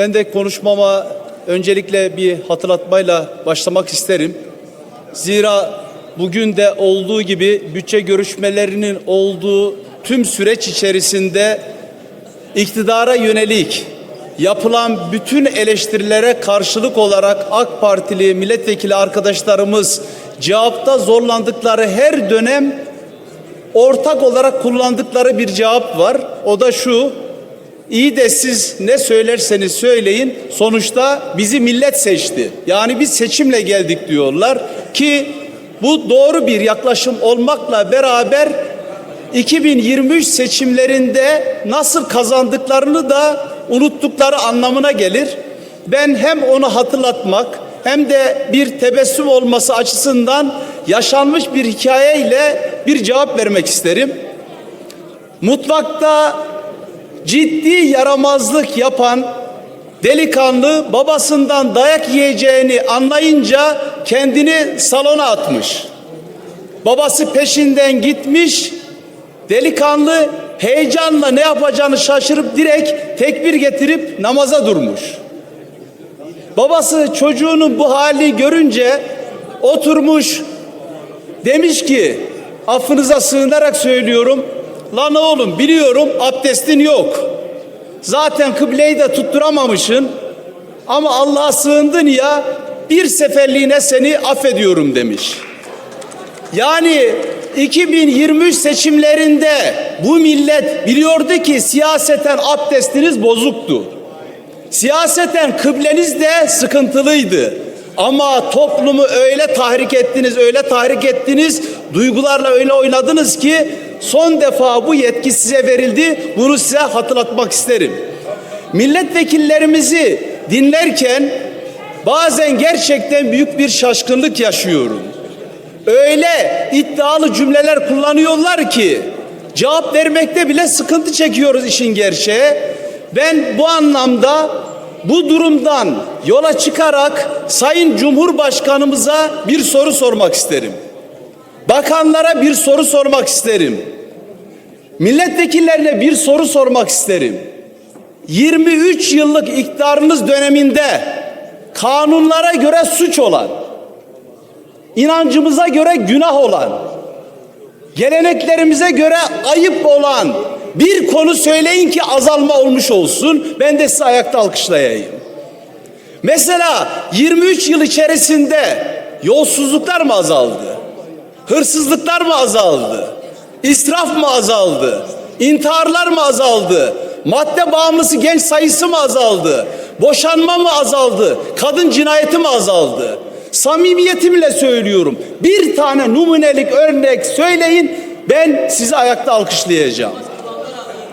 Ben de konuşmama öncelikle bir hatırlatmayla başlamak isterim. Zira bugün de olduğu gibi bütçe görüşmelerinin olduğu tüm süreç içerisinde iktidara yönelik yapılan bütün eleştirilere karşılık olarak AK Partili milletvekili arkadaşlarımız cevapta zorlandıkları her dönem ortak olarak kullandıkları bir cevap var. O da şu. İyi de siz ne söylerseniz söyleyin sonuçta bizi millet seçti. Yani biz seçimle geldik diyorlar ki bu doğru bir yaklaşım olmakla beraber 2023 seçimlerinde nasıl kazandıklarını da unuttukları anlamına gelir. Ben hem onu hatırlatmak hem de bir tebessüm olması açısından yaşanmış bir hikayeyle bir cevap vermek isterim. Mutfakta ciddi yaramazlık yapan delikanlı babasından dayak yiyeceğini anlayınca kendini salona atmış. Babası peşinden gitmiş. Delikanlı heyecanla ne yapacağını şaşırıp direkt tekbir getirip namaza durmuş. Babası çocuğunun bu hali görünce oturmuş demiş ki affınıza sığınarak söylüyorum lan oğlum biliyorum abdestin yok. Zaten kıbleyi de tutturamamışsın ama Allah'a sığındın ya bir seferliğine seni affediyorum demiş. Yani 2023 seçimlerinde bu millet biliyordu ki siyaseten abdestiniz bozuktu. Siyaseten kıbleniz de sıkıntılıydı. Ama toplumu öyle tahrik ettiniz, öyle tahrik ettiniz, duygularla öyle oynadınız ki son defa bu yetki size verildi. Bunu size hatırlatmak isterim. Milletvekillerimizi dinlerken bazen gerçekten büyük bir şaşkınlık yaşıyorum. Öyle iddialı cümleler kullanıyorlar ki cevap vermekte bile sıkıntı çekiyoruz işin gerçeği. Ben bu anlamda bu durumdan yola çıkarak Sayın Cumhurbaşkanımıza bir soru sormak isterim. Bakanlara bir soru sormak isterim. Milletvekillerine bir soru sormak isterim. 23 yıllık iktidarınız döneminde kanunlara göre suç olan, inancımıza göre günah olan, geleneklerimize göre ayıp olan bir konu söyleyin ki azalma olmuş olsun. Ben de size ayakta alkışlayayım. Mesela 23 yıl içerisinde yolsuzluklar mı azaldı? Hırsızlıklar mı azaldı? İsraf mı azaldı? İntiharlar mı azaldı? Madde bağımlısı genç sayısı mı azaldı? Boşanma mı azaldı? Kadın cinayeti mi azaldı? Samimiyetimle söylüyorum. Bir tane numunelik örnek söyleyin ben sizi ayakta alkışlayacağım.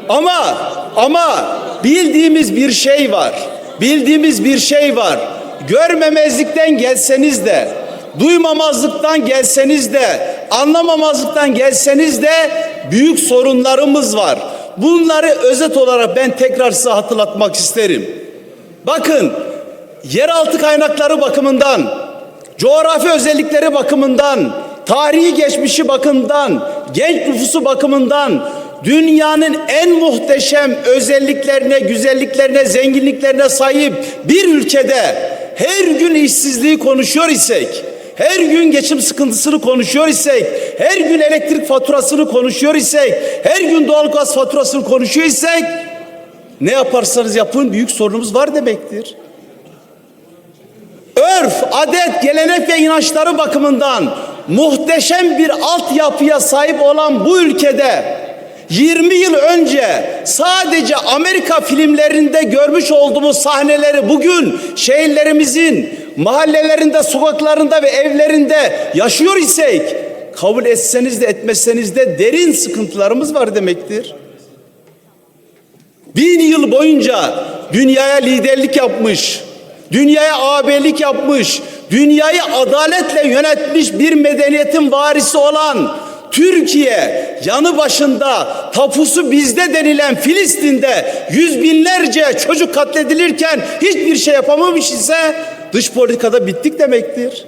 Ama ama bildiğimiz bir şey var. Bildiğimiz bir şey var. Görmemezlikten gelseniz de, duymamazlıktan gelseniz de, anlamamazlıktan gelseniz de büyük sorunlarımız var. Bunları özet olarak ben tekrar size hatırlatmak isterim. Bakın yeraltı kaynakları bakımından, coğrafi özellikleri bakımından, tarihi geçmişi bakımından, genç nüfusu bakımından dünyanın en muhteşem özelliklerine, güzelliklerine, zenginliklerine sahip bir ülkede her gün işsizliği konuşuyor isek, her gün geçim sıkıntısını konuşuyor isek, her gün elektrik faturasını konuşuyor isek, her gün doğalgaz faturasını konuşuyor isek ne yaparsanız yapın büyük sorunumuz var demektir. Örf, adet, gelenek ve inançları bakımından muhteşem bir altyapıya sahip olan bu ülkede 20 yıl önce sadece Amerika filmlerinde görmüş olduğumuz sahneleri bugün şehirlerimizin mahallelerinde, sokaklarında ve evlerinde yaşıyor isek kabul etseniz de etmezseniz de derin sıkıntılarımız var demektir. Bin yıl boyunca dünyaya liderlik yapmış, dünyaya ağabeylik yapmış, dünyayı adaletle yönetmiş bir medeniyetin varisi olan Türkiye yanı başında tapusu bizde denilen Filistin'de yüz binlerce çocuk katledilirken hiçbir şey yapamamış ise dış politikada bittik demektir.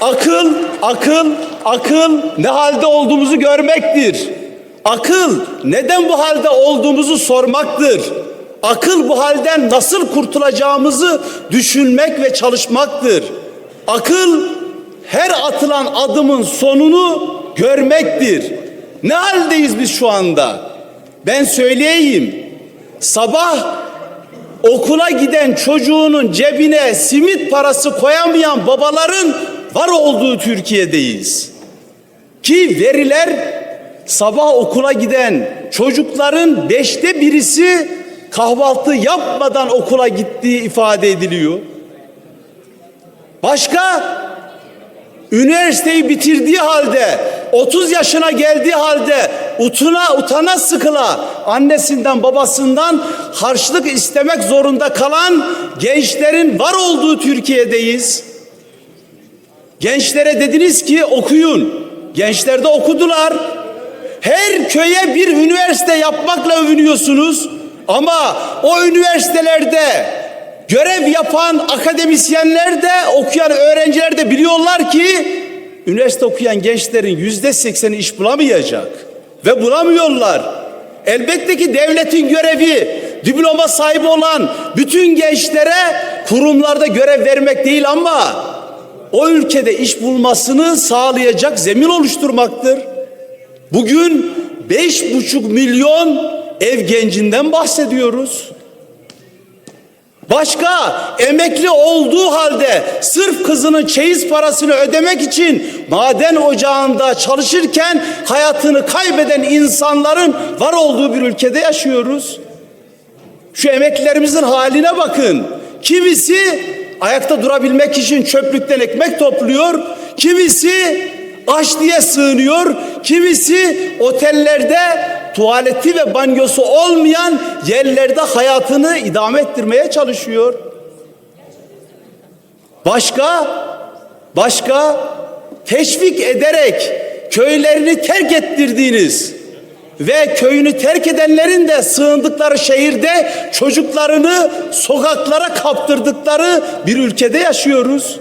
Akıl, akıl, akıl ne halde olduğumuzu görmektir. Akıl neden bu halde olduğumuzu sormaktır. Akıl bu halden nasıl kurtulacağımızı düşünmek ve çalışmaktır. Akıl her atılan adımın sonunu görmektir. Ne haldeyiz biz şu anda? Ben söyleyeyim. Sabah okula giden çocuğunun cebine simit parası koyamayan babaların var olduğu Türkiye'deyiz. Ki veriler sabah okula giden çocukların beşte birisi kahvaltı yapmadan okula gittiği ifade ediliyor. Başka üniversiteyi bitirdiği halde 30 yaşına geldiği halde utuna utana sıkıla annesinden babasından harçlık istemek zorunda kalan gençlerin var olduğu Türkiye'deyiz. Gençlere dediniz ki okuyun. Gençler de okudular. Her köye bir üniversite yapmakla övünüyorsunuz. Ama o üniversitelerde görev yapan akademisyenler de okuyan öğrenciler de biliyorlar ki üniversite okuyan gençlerin yüzde sekseni iş bulamayacak. Ve bulamıyorlar. Elbette ki devletin görevi diploma sahibi olan bütün gençlere kurumlarda görev vermek değil ama o ülkede iş bulmasını sağlayacak zemin oluşturmaktır. Bugün beş buçuk milyon ev gencinden bahsediyoruz. Başka emekli olduğu halde sırf kızının çeyiz parasını ödemek için maden ocağında çalışırken hayatını kaybeden insanların var olduğu bir ülkede yaşıyoruz. Şu emeklilerimizin haline bakın. Kimisi ayakta durabilmek için çöplükten ekmek topluyor. Kimisi aç diye sığınıyor. Kimisi otellerde tuvaleti ve banyosu olmayan yerlerde hayatını idame ettirmeye çalışıyor. Başka başka teşvik ederek köylerini terk ettirdiğiniz ve köyünü terk edenlerin de sığındıkları şehirde çocuklarını sokaklara kaptırdıkları bir ülkede yaşıyoruz.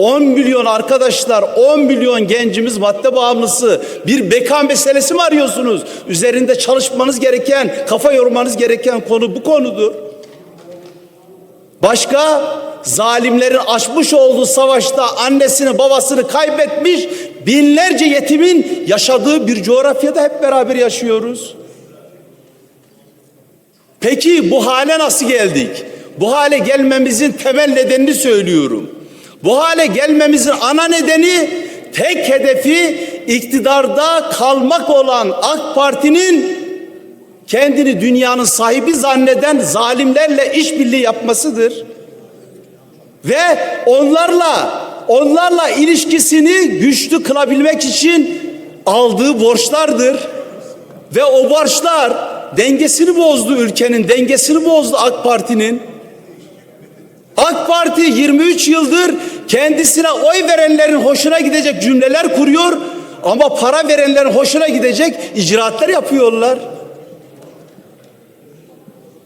10 milyon arkadaşlar, 10 milyon gencimiz madde bağımlısı. Bir beka meselesi mi arıyorsunuz? Üzerinde çalışmanız gereken, kafa yormanız gereken konu bu konudur. Başka zalimlerin açmış olduğu savaşta annesini babasını kaybetmiş binlerce yetimin yaşadığı bir coğrafyada hep beraber yaşıyoruz. Peki bu hale nasıl geldik? Bu hale gelmemizin temel nedenini söylüyorum. Bu hale gelmemizin ana nedeni tek hedefi iktidarda kalmak olan AK Parti'nin kendini dünyanın sahibi zanneden zalimlerle işbirliği yapmasıdır. Ve onlarla onlarla ilişkisini güçlü kılabilmek için aldığı borçlardır. Ve o borçlar dengesini bozdu ülkenin, dengesini bozdu AK Parti'nin. AK Parti 23 yıldır kendisine oy verenlerin hoşuna gidecek cümleler kuruyor ama para verenlerin hoşuna gidecek icraatlar yapıyorlar.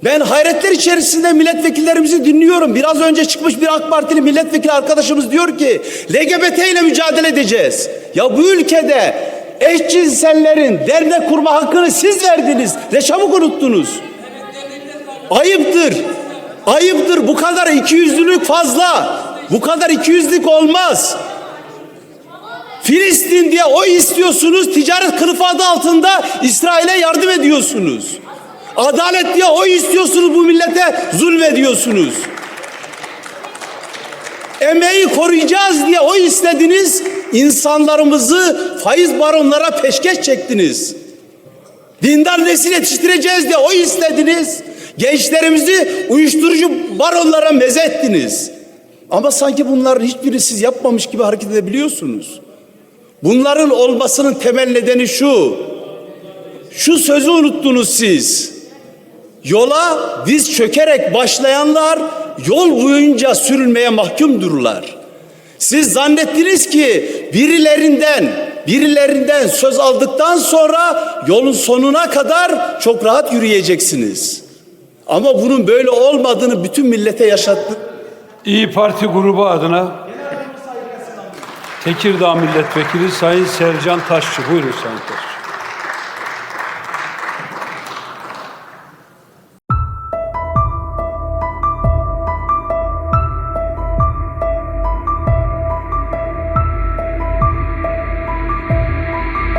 Ben hayretler içerisinde milletvekillerimizi dinliyorum. Biraz önce çıkmış bir AK Partili milletvekili arkadaşımız diyor ki LGBT ile mücadele edeceğiz. Ya bu ülkede eşcinsellerin dernek kurma hakkını siz verdiniz. Ne çabuk unuttunuz. Ayıptır. Ayıptır. Bu kadar ikiyüzlülük fazla. Bu kadar ikiyüzlülük olmaz. Filistin diye oy istiyorsunuz. Ticaret kılıfı adı altında İsrail'e yardım ediyorsunuz. Adalet diye oy istiyorsunuz bu millete zulmediyorsunuz. Emeği koruyacağız diye oy istediniz. insanlarımızı faiz baronlara peşkeş çektiniz. Dindar nesil yetiştireceğiz diye oy istediniz. Gençlerimizi uyuşturucu baronlara meze ettiniz. Ama sanki bunların hiçbirini siz yapmamış gibi hareket edebiliyorsunuz. Bunların olmasının temel nedeni şu. Şu sözü unuttunuz siz. Yola diz çökerek başlayanlar yol boyunca sürülmeye mahkumdurlar. Siz zannettiniz ki birilerinden birilerinden söz aldıktan sonra yolun sonuna kadar çok rahat yürüyeceksiniz. Ama bunun böyle olmadığını bütün millete yaşattık. İyi Parti grubu adına Tekirdağ Milletvekili Sayın Sercan Taşçı. Buyurun Sayın Taşçı.